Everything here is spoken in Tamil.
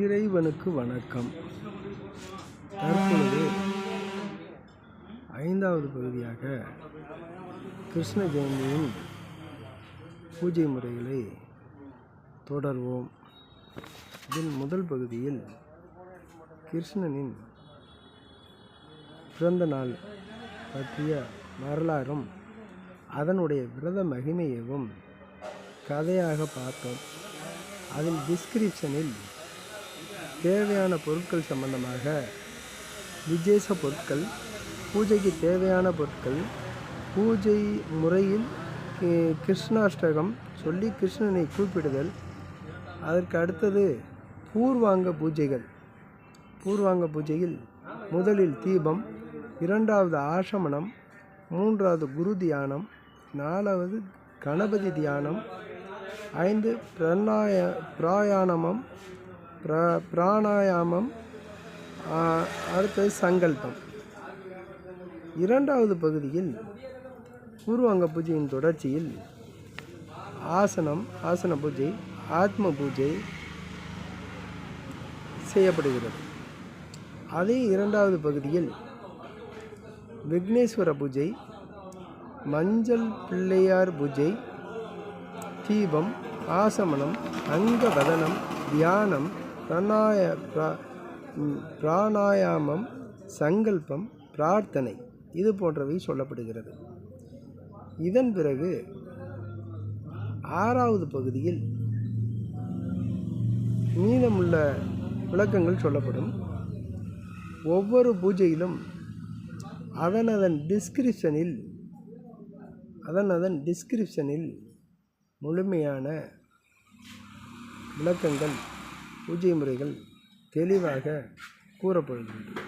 இறைவனுக்கு வணக்கம். தற்பொழுது ஐந்தாவது பகுதியாக கிருஷ்ண ஜெயந்தியின் பூஜை முறைகளை தொடர்வோம். இதில் முதல் பகுதியில் கிருஷ்ணனின் பிறந்த நாள் பற்றிய வரலாறும் அதனுடைய விரத மகிமையவும் கதையாக பார்த்தோம். அதில் டிஸ்கிரிப்ஷனில் தேவையான பொருட்கள் சம்பந்தமாக விசேஷ பொருட்கள் பூஜைக்கு தேவையான பொருட்கள் பூஜை முறையில் கி- கிருஷ்ணாஷ்டகம் சொல்லி கிருஷ்ணனை கூப்பிடுதல். அதற்கு அடுத்தது பூர்வாங்க பூஜைகள். பூர்வாங்க பூஜையில் முதலில் தீபம் இரண்டாவது ஆசமனம் மூன்றாவது குரு தியானம் நாலாவது கணபதி தியானம் ஐந்து பிரணாய பிராயாணமம் பிரா பிராணாயாமம் அடுத்தது சங்கல்பம். இரண்டாவது பகுதியில் பூர்வாங்க பூஜையின் தொடர்ச்சியில் ஆசனம் ஆசன பூஜை ஆத்ம பூஜை செய்யப்படுகிறது. அதே இரண்டாவது பகுதியில் விக்னேஸ்வர பூஜை மஞ்சள் பிள்ளையார் பூஜை தீபம் ஆசமனம் அங்கவதனம் தியானம் பிரணாய பிரா- பிராணாயாமம் சங்கல்பம் பிரார்த்தனை இது போன்றவை சொல்லப்படுகிறது. இதன் பிறகு ஆறாவது பகுதியில் மீதமுள்ள விளக்கங்கள் சொல்லப்படும். ஒவ்வொரு பூஜையிலும் அதன் அதன் டிஸ்கிரிப்ஷனில் அதன் அதன் டிஸ்கிரிப்ஷனில் முழுமையான விளக்கங்கள் பூஜை முறைகள் தெளிவாக கூறப்படுகின்றன.